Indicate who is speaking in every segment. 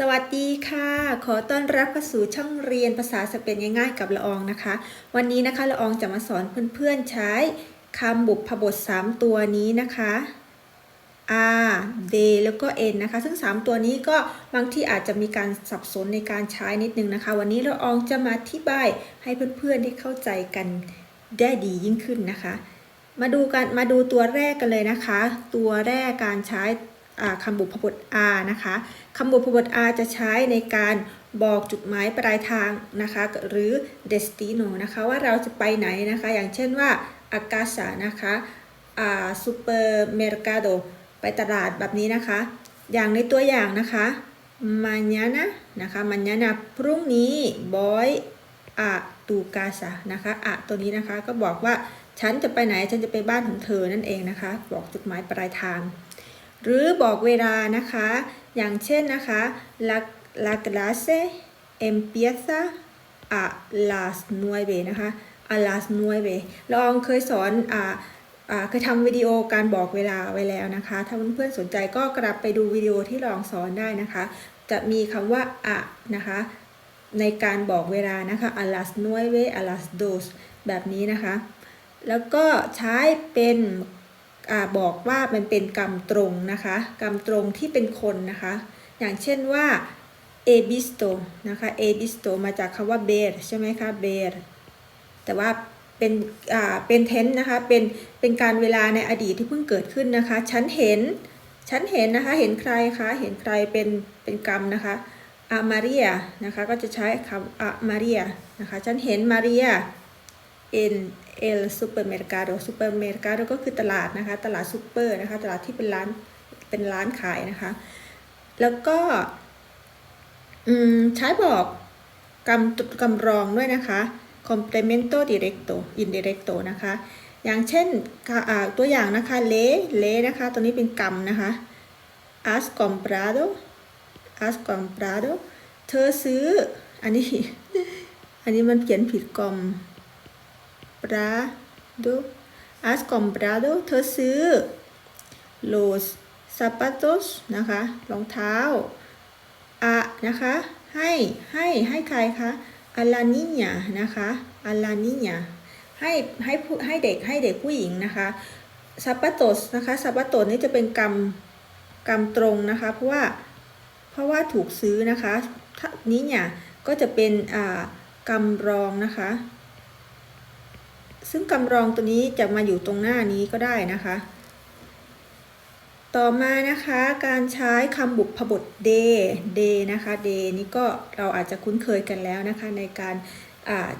Speaker 1: สวัสดีค่ะ ขอต้อนรับเข้าสู่ช่องเรียนภาษาสเปนง่ายๆกับละอองนะคะ วันนี้นะคะละอองจะมาสอนเพื่อนๆใช้คำบุพบท 3 ตัวนี้นะคะ R D แล้วก็ N นะคะ ซึ่ง 3 ตัวนี้ก็บางที่อาจจะมีการสับสนในการใช้นิดนึงนะคะ วันนี้ละอองจะมาอธิบายให้เพื่อนๆได้เข้าใจกันได้ดียิ่งขึ้นนะคะ มาดูกันมาดูตัวแรกกันเลยนะคะ ตัวแรกการใช้ คำบุพบท R นะคะคำบุพบท R จะใช้ในการบอกจุดหมายปลายทางนะคะหรือ destino นะคะว่าเราจะไปไหนนะคะอย่างเช่นว่า a casa นะคะอ่า supermercado ไปตลาดแบบนี้นะคะ อย่างในตัวอย่างนะคะ mañana นะคะ mañana พรุ่งนี้ voy a tu casa นะคะอะตัวนี้นะคะก็บอกว่าฉันจะไปไหนฉันจะไปบ้านของเธอนั่นเองนะคะ บอกจุดหมายปลายทาง หรือบอกเวลานะคะ อย่างเช่นนะคะ la la clase empieza a las nueve นะคะ a las nueve ลองเคยสอนอ่าอ่าเคยทำวิดีโอการบอกเวลาไว้แล้วนะคะ ถ้าเพื่อนๆสนใจก็กลับไปดูวิดีโอที่ลองสอนได้นะคะ จะมีคำว่าอะนะคะ ในการบอกเวลานะคะ a las nueve a las dos แบบนี้นะคะ แล้วก็ใช้เป็น อบอกว่ามันเป็นกรรมตรงนะคะ กรรมตรงที่เป็นคนนะคะ อย่างเช่นว่า e visto นะคะ e visto มาจากคำว่า ver ใช่ไหมคะ ver แต่ว่าเป็นอ่าเป็นเทนนะคะเป็นเป็นการเวลาในอดีตที่เพิ่งเกิดขึ้นนะคะ ฉันเห็น ฉันเห็นนะคะ เห็นใครคะเห็นใครเป็นเป็นกรรมนะคะอามาเรียนะคะก็จะใช้คำอามาเรียนะคะ ฉันเห็นมาเรีย en el supermercado supermercado ก็คือตลาดนะคะ ตลาดซูเปอร์นะคะ ตลาดที่เป็นร้าน เป็นร้านขายนะคะ แล้วก็อืมใช้บอกกำกำรองด้วยนะคะ complemento directo indirecto นะคะ อย่างเช่นตัวอย่างนะคะ le le นะคะ ตัวนี้เป็นกรรมนะคะ has comprado has comprado เธอซื้อ อันนี้ อันนี้มันเขียนผิดกรม comprado has comprado เธอซื้อ los zapatos นะคะ รองเท้าอะนะคะ ให้ ให้ ให้ใครคะ a la niña นะคะ a la niña ให้ ให้ผู้ให้เด็ก ให้เด็กผู้หญิงนะคะ zapatos นะคะ zapatos นี่จะเป็นกรรม กรรมตรงนะคะ เพราะว่า เพราะว่าถูกซื้อนะคะนี้เนี่ยก็จะเป็น อ่า กรรมรองนะคะ ซึ่งกำรองตัวนี้จะมาอยู่ตรงหน้านี้ก็ได้นะคะ ต่อมานะคะการใช้คำบุพบท day day นะคะ day นี่ก็เราอาจจะคุ้นเคยกันแล้วนะคะ ในการ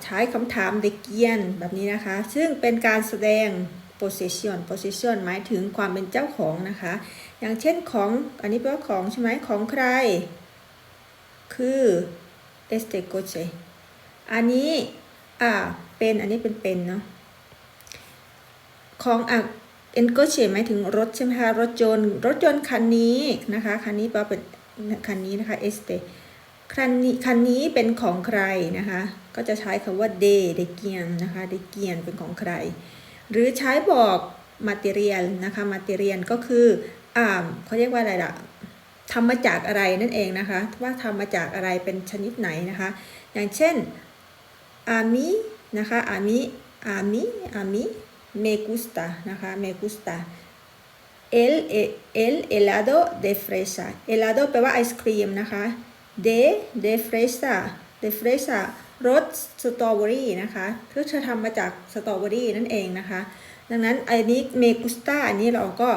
Speaker 1: ใช้คำถาม de quién แบบนี้นะคะ ซึ่งเป็นการแสดง possession possession หมายถึงความเป็นเจ้าของนะคะ อย่างเช่นของ อันนี้แปลว่าของใช่ไหมของใคร คือ este coche อันนี้ อ่า เป็น อันนี้เป็นเป็นเนาะ ของอะเอ็นก็เฉหมายถึงรถใช่ไหมคะรถยนต์รถยนต์คันนี้นะคะคันนี้แปลเป็นคันนี้นะคะเอสเตคันนี้คันนี้เป็นของใครนะคะก็จะใช้คำว่า de de quién นะคะ de quién เป็นของใคร หรือใช้บอก material นะคะ material ก็คืออ่าเขาเรียกว่าอะไรล่ะทำมาจากอะไรนั่นเองนะคะว่าทำมาจากอะไรเป็นชนิดไหนนะคะ อย่างเช่นอามินะคะอามิอามิอามิ me gusta นะคะ me gusta el el helado de fresa helado แปลว่าไอศครีมนะคะ de de fresa de fresa รสสตรอเบอรี่นะคะคือจะทำมาจากสตรอเบอรี่นั่นเองนะคะ ดังนั้นอันนี้ me gusta อันนี้เราก็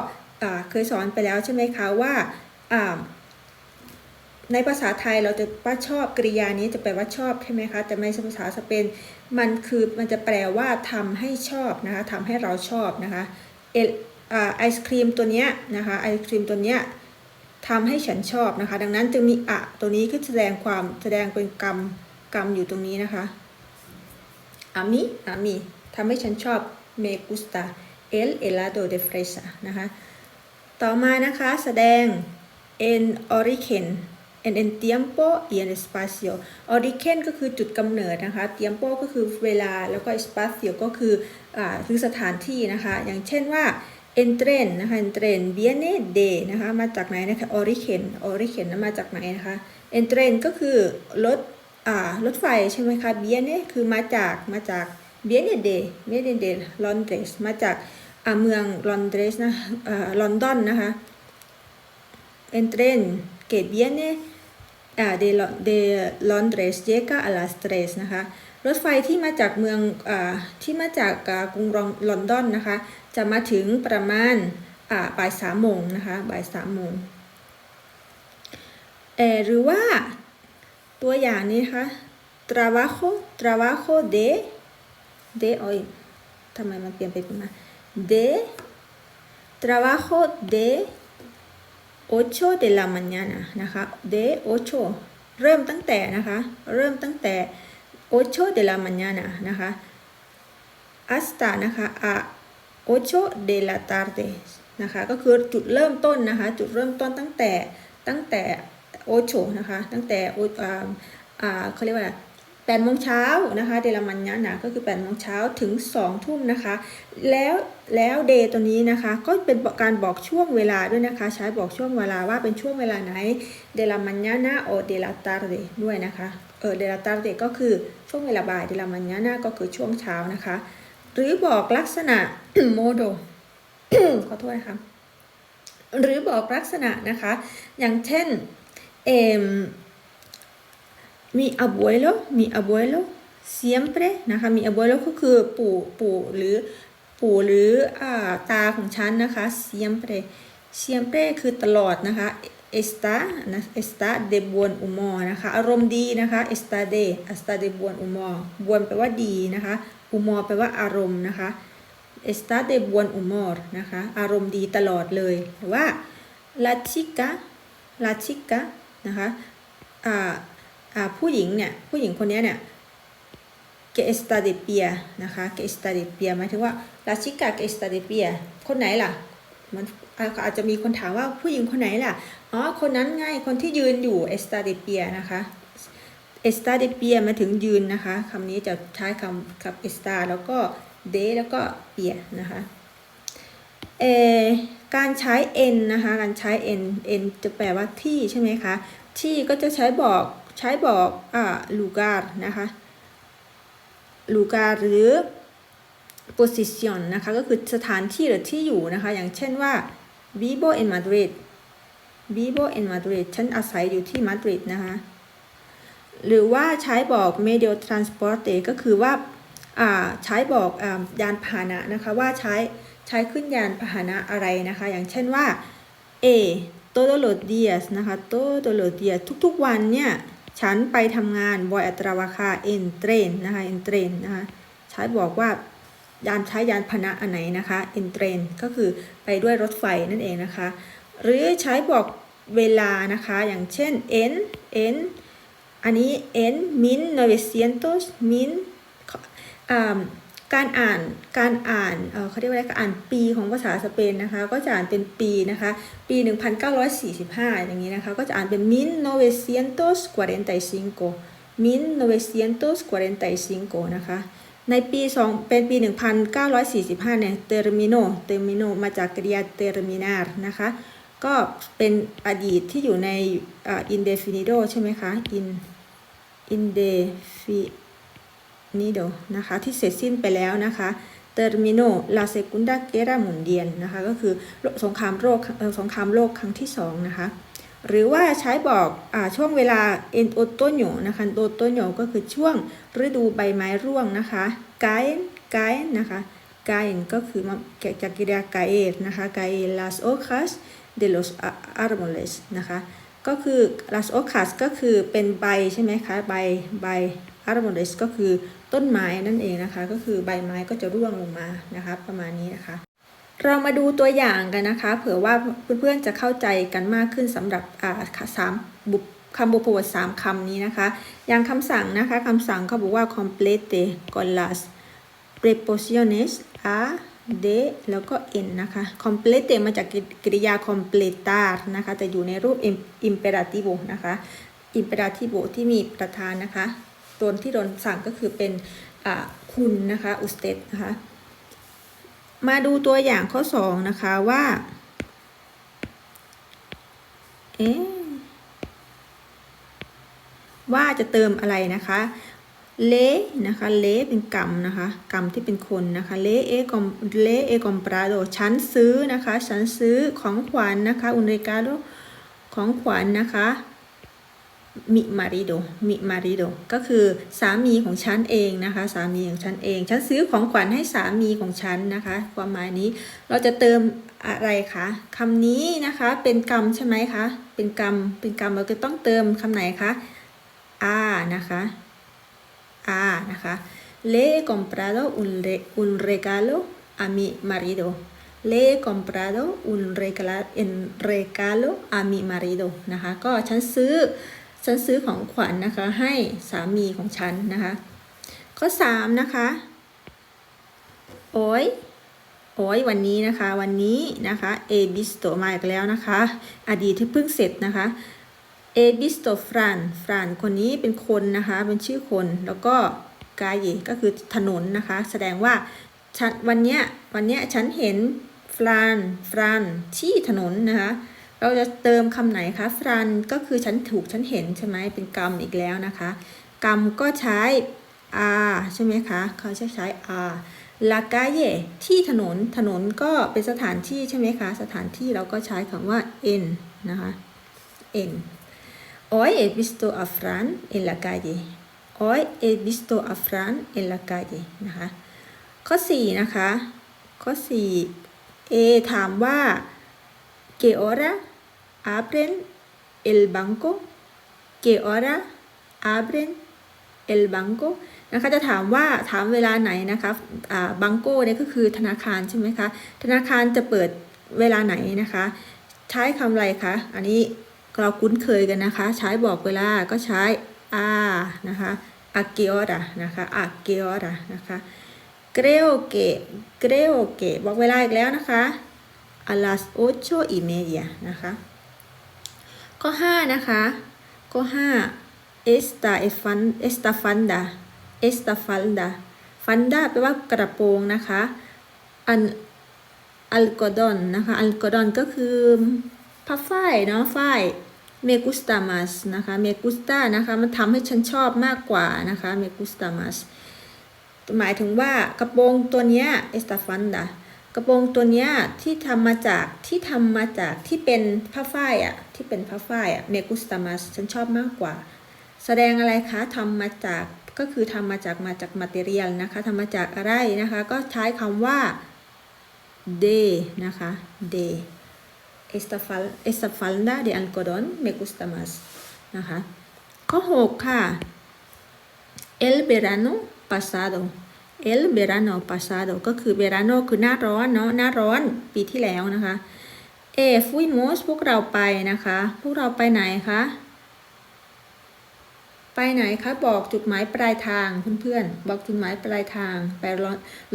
Speaker 1: เคยสอนไปแล้วใช่ไหมคะว่า ในภาษาไทยเราจะว่าชอบกริยานี้จะแปลว่าชอบใช่ไหมคะ แต่ในภาษาสเปนมันคือมันจะแปลว่าทำให้ชอบนะคะทำให้เราชอบนะคะเอไอศครีมตัวเนี้ยนะคะไอศครีมตัวเนี้ยทำให้ฉันชอบนะคะ ดังนั้นจึงมีอะตัวนี้คือแสดงความแสดงเป็นกรรมกรรมอยู่ตรงนี้นะคะอามิอามิทำให้ฉันชอบ me gusta el helado de fresa นะคะ ต่อมานะคะ แสดง en origen en el tiempo y en espacio origen ก็คือจุดกำเนิดนะคะ tiempo ก็คือเวลาแล้วก็ espacio ก็คืออ่าคือสถานที่นะคะ อย่างเช่นว่า entren นะคะ entren viene de นะคะ มาจากไหนนะคะ origen origen นั้นมาจากไหนนะคะ entren ก็คือรถอ่ารถไฟใช่ไหมคะ viene คือมาจากมาจาก viene de viene de Londres มาจากอ่าเมืองลอนเดรสนะอ่าลอนดอนนะคะ entren que viene อ่า de de Londres llega a las tres นะคะ รถไฟที่มาจากเมืองอที่มาจากกรุงลอนดอนนะคะ จะมาถึงประมาณอ่าบ่ายสามโมงนะคะบ่ายสามโมงเอหรือว่าตัวอย่างนี้นะคะ trabajo trabajo de de hoy ทำไมมันเปลี่ยนไปเป็นมา de trabajo de 8 de la mañana นะคะ de 8เริ่มตั้งแต่นะคะ เริ่มตั้งแต่8 de la mañana นะคะ hasta นะคะ a 8 de la tarde นะคะ ก็คือจุดเริ่มต้นนะคะ จุดเริ่มต้นตั้งแต่ตั้งแต่8นะคะ ตั้งแต่อ่าอ่าเขาเรียกว่า 8โมงเช้านะคะเดลามันยานะก็คือ8โมงเช้าถึง 2 ทุ่มนะคะ แล้วแล้วเดย์ตัวนี้นะคะ ก็เป็นการบอกช่วงเวลาด้วยนะคะ ใช้บอกช่วงเวลาว่าเป็นช่วงเวลาไหนเดลามันยานะโอเดลตาร์เดด้วยนะคะเออเดลตาร์เดก็คือช่วงเวลาบ่ายเดลามันยานะก็คือช่วงเช้านะคะ หรือบอกลักษณะโมโดขอโทษนะคะหรือบอกลักษณะนะคะ อย่างเช่นเอม มี abuelo มี abuelo siempre นะคะ มี abuelo ก็คือปู่ปู่หรือปู่หรืออ่าตาของฉันนะคะ siempre siempre คือตลอดนะคะ está นะ está de buen humor นะคะ อารมณ์ดีนะคะ está de está de buen humor buen แปลว่าดีนะคะ humor แปลว่าอารมณ์นะคะ está de buen humor นะคะ อารมณ์ดีตลอดเลย หรือว่า la chica la chica นะคะ อ่า ผู้หญิงเนี่ยผู้หญิงคนนี้เนี่ย que está de pie นะคะ que está de pie หมายถึงว่า la chica que está de pie คนไหนล่ะมันอาจจะมีคนถามว่าผู้หญิงคนไหนล่ะอ๋อคนนั้นไงคนที่ยืนอยู่ está de pie นะคะ está de pie หมายถึงยืนนะคะคำนี้จะใช้คำกับ está แล้วก็ de แล้วก็ pie นะคะเออการใช้ n นะคะการใช้ n n จะแปลว่าที่ใช่ไหมคะที่ก็จะใช้บอก ใช้บอกอ่า lugar นะคะ lugar หรือ position นะคะก็คือสถานที่หรือที่อยู่นะคะ อย่างเช่นว่า vivo en Madrid vivo en Madrid ฉันอาศัยอยู่ที่มาดริดนะคะหรือว่าใช้บอก medio transporte ก็คือว่าอ่าใช้บอกอ่ายานพาหนะนะคะว่าใช้ใช้ขึ้นยานพาหนะอะไรนะคะ อย่างเช่นว่า A todos los días นะคะ todos los días ทุกๆวันเนี่ย ฉันไปทำงานวอยอัตราว่าคาเอนเทรนนะคะเอนเทรนนะคะใช้บอกว่ายานใช้ยานพาหนะอันไหนนะคะเอนเทรนก็คือไปด้วยรถไฟนั่นเองนะคะ หรือใช้บอกเวลานะคะอย่างเช่น n n อันนี้ en 1900 min อ่า การอ่านการอ่านเอ่อเขาเรียกว่าอะไรการอ่านปีของภาษาสเปนนะคะ ก็จะอ่านเป็นปีนะคะ ปี 1945 อย่างนี้นะคะ ก็จะอ่านเป็น 1945 1945 นะคะ ในปี2เป็นปี 1945 เนี่ย termino termino มาจากกริยา terminar นะคะ ก็เป็นอดีตที่อยู่ใน indefinido ใช่ไหมคะ in indefinido นะคะที่เสร็จสิ้นไปแล้วนะคะ terminó la segunda guerra mundial นะคะก็คือสงครามโลกเออสงครามโลกครั้งที่สองนะคะหรือว่าใช้บอกอาช่วงเวลา en otoño นะคะ otoño ก็คือช่วงฤดูใบไม้ร่วงนะคะ caen caen นะคะ caen ก็คือจากกริยา caer นะคะ caer las hojas de los árboles นะคะก็คือ las hojas ก็คือเป็นใบใช่ไหมคะ ใบใบ árboles ก็คือต้นไม้นั่นเองนะคะ ก็คือใบไม้ก็จะร่วงลงมานะคะ ประมาณนี้นะคะ เรามาดูตัวอย่างกันนะคะ เผื่อว่าเพื่อนๆจะเข้าใจกันมากขึ้นสำหรับอ่าสามบุคำบุพบทสามคำนี้นะคะ อย่างคำสั่งนะคะคำสั่งเขาบอกว่า complete con las preposiciones a de แล้วก็ en นะคะ complete มาจากกริยา completar นะคะแต่อยู่ในรูป imperativo นะคะ imperativo ที่มีประธานนะคะ ตัวที่โดนสั่งก็คือเป็นคุณนะคะ usted นะคะมาดูตัวอย่างข้อสองนะคะว่าเอ๊ว่าจะเติมอะไรนะคะเลนะคะเลเป็นกรรมนะคะกรรมที่เป็นคนนะคะเลเอกอมเลเอกอมปราโดฉันซื้อนะคะฉันซื้อของขวัญนนะคะอุนเรกาโดของขวัญนนะคะ มิมาริโดมิมาริโดก็คือสามีของฉันเองนะคะ สามีของฉันเอง ฉันซื้อของขวัญให้สามีของฉันนะคะ ความหมายนี้เราจะเติมอะไรคะคำนี้นะคะเป็นกรรมใช่ไหมคะ เป็นกรรม เป็นกรรมเราจะต้องเติมคำไหนคะ a นะคะ a นะคะ le he comprado un, re, un regalo a mi marido le he comprado un regalo, un regalo a mi marido นะคะ ก็ฉันซื้อ ฉันซื้อของขวัญนนะคะ ให้สามีของฉันนะคะ ข้อ3นะคะ โอ้ยโอ้ยวันนี้นะคะ วันนี้นะคะเอบิสโตมาอีกแล้วนะคะ อดีตที่เพิ่งเสร็จนะคะเอบิสโตฟรานฟรานคนนี้เป็นคนนะคะ เป็นชื่อคนแล้วก็กายก็คือถนนนะคะ แสดงว่าฉันวันเนี้ยวันเนี้ยฉันเห็นฟรานฟรานที่ถนนนะคะ เราจะเติมคำไหนคะฟรันก็คือฉันถูกฉันเห็นใช่ไหมเป็นกรรมอีกแล้วนะคะ กรรมก็ใช้ r ใช่ไหมคะเขาจะใช้ r ลากาเยที่ถนนถนนก็เป็นสถานที่ใช่ไหมคะ สถานที่เราก็ใช้คำว่า n นะคะ n hoy he visto a Fran en la calle hoy he visto a Fran en la calle นะคะข้อ 4 นะคะ ข้อ 4 a ถามว่า ¿Qué hora abren el banco? ¿Qué hora abren el banco? นะคะจะถามว่าถามเวลาไหนนะคะอ่าบังโกเนี่ยก็คือธนาคารใช่ไหมคะ ธนาคารจะเปิดเวลาไหนนะคะ ใช้คำอะไรคะ อันนี้เราคุ้นเคยกันนะคะ ใช้บอกเวลาก็ใช้ a นะคะ a qué hora นะคะ a qué hora นะคะ creo que creo que บอกเวลาอีกแล้วนะคะ a las ocho y media นะคะ ข้อ 5 นะคะ ข้อ 5 esta fan esta falda esta falda falda แปลว่ากระโปรงนะคะอัน algodón นะคะ algodón ก็คือผ้าฝ้ายเนาะฝ้าย me gusta más นะคะ me gusta นะคะมันทำให้ฉันชอบมากกว่านะคะ me gusta más หมายถึงว่ากระโปรงตัวเนี้ย esta falda กระโปรงตัวเนี้ยที่ทำมาจากที่ทำมาจากที่เป็นผ้าฝ้ายอะที่เป็นผ้าฝ้ายอะเมกุสตามัสฉันชอบมากกว่า แสดงอะไรคะทำมาจากก็คือทำมาจากมาจากมาเตเรียลนะคะทำมาจากอะไรนะคะ ก็ใช้คำว่า de นะคะ de esta fal esta falda de algodón me gusta más นะคะ ข้อ 6 ค่ะ el verano pasado el verano pasado ก็คือ verano คือหน้าร้อนเนาะหน้าร้อนปีที่แล้วนะคะเอ fuimos พวกเราไปนะคะ พวกเราไปไหนคะ ไปไหนคะบอกจุดหมายปลายทางเพื่อนๆ บอกจุดหมายปลายทางไป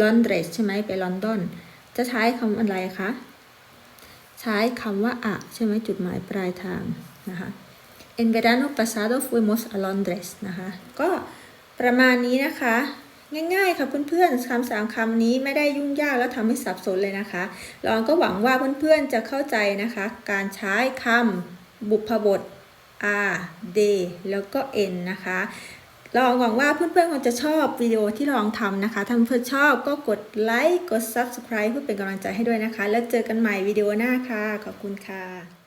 Speaker 1: ลอนเดรสใช่ไหมไปลอนดอน จะใช้คำอะไรคะ ใช้คำว่าอะใช่ไหมจุดหมายปลายทางนะคะ En verano pasado fuimos a Londres นะคะ ก็ประมาณนี้นะคะ ง่ายๆค่ะเพื่อนๆคำสามคำนี้ไม่ได้ยุ่งยากแล้วทำให้สับสนเลยนะคะลองก็หวังว่าเพื่อนๆจะเข้าใจนะคะ การใช้คำบุพบท r d แล้วก็ n นะคะลองหวังว่าเพื่อนๆคงจะชอบวิดีโอที่ลองทำนะคะ ถ้าเพื่อนชอบก็กดไลค์ กด subscribe เพื่อเป็นกำลังใจให้ด้วยนะคะ แล้วเจอกันใหม่วิดีโอหน้าค่ะ ขอบคุณค่ะ